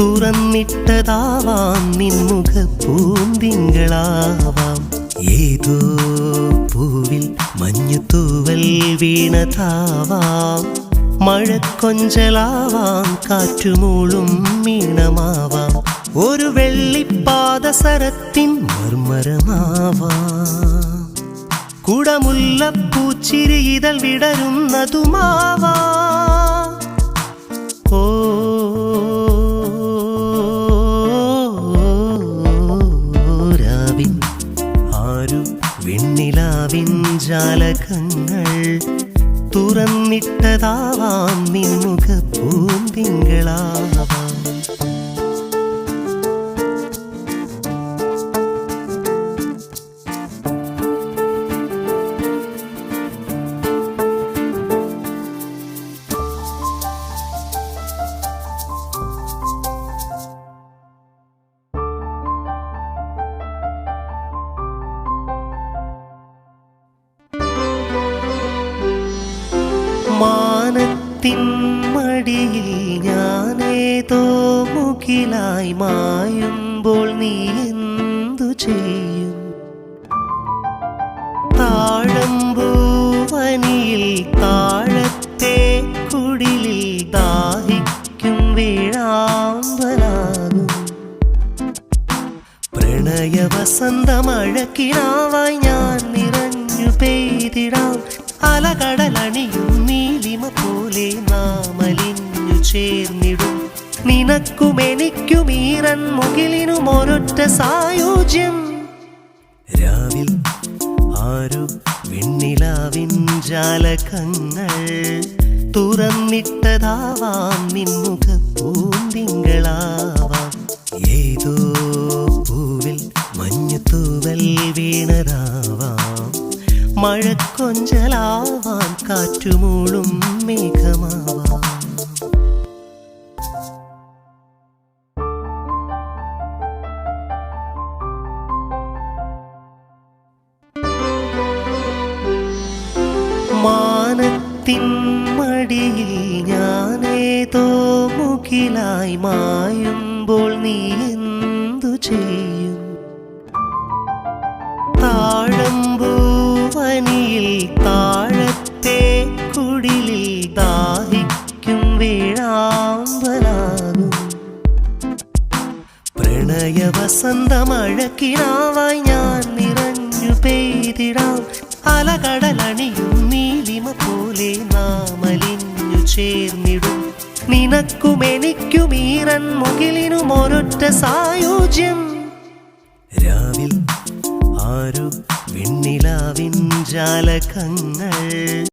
തുറന്നിട്ടതാവാം നിൻമുഖ പൂന്തിങ്കളാവാം ഏതോ പൂവിൽ മഞ്ഞുത്തൂവൽ വീണതാവാം. മഴക്കൊഞ്ചലാവാം കാറ്റുമൂളും മീണമാവാം ഒരു വെള്ളിപ്പാദസരത്തിൻ മർമരമാവാം കുടമുല്ലപ്പൂച്ചിരി ഇതൾ വിടരുന്നതുമാവാ. ജാലകങ്ങൾ തുറന്നിട്ടതാവാം നിന്നുക പൂന്തിങ്കളാവാം മാനത്തിൻ മടിയിൽ ഞാനേതോ മുകിലായി മായുമ്പോൾ നീ എന്തു ചെയ്യും? താഴമ്പൂവനിയിൽ താഴത്തെ കുടിലിൽ ദാഹിക്കും വീഴാമ്പലാകും. പ്രണയവസന്തമഴക്കിനാവായി ഞാൻ നിറഞ്ഞു പെയ്തിടാം. അലകടലണിയും നീലിമ പോലെ നാമലിഞ്ഞു ചേർന്നിടും. നിനക്കും എനിക്കും ഈറൻ മുകിലിനും ഒരൊറ്റ സായോജ്യം. രാവിൽ ആരു വെണ്ണിലാവിൻ ജാലകങ്ങൾ തുറന്നിട്ടതാവാം നിൻമുഖ പൂന്തിങ്കളാവാം ഏതോ പൂവിൽ മഞ്ഞത്തൂവൽ വീണതാവാം. മഴക്കൊഞ്ചലാവാം കാറ്റുമൂളും മേഘമാവാം. മാനത്തിൻ മടിയിൽ ഞാനേതോ മുകിലായി മായുമ്പോൾ നീ എന്തു ചെയ്യും? പ്രണയവസന്തമഴക്കിനാവായി ഞാൻ നിറഞ്ഞു പെയ്തിടാം. അലകടലണിയും നീലിമ പോലെ നാമലിഞ്ഞു ചേർന്നിടും. നിനക്കും എനിക്കും ഈറൻ മുകിലിനും ഒരൊറ്റ സായുജ്യം. രാവിൽ ആരു വെണ്ണിലാവിൻ ജാലകങ്ങൾ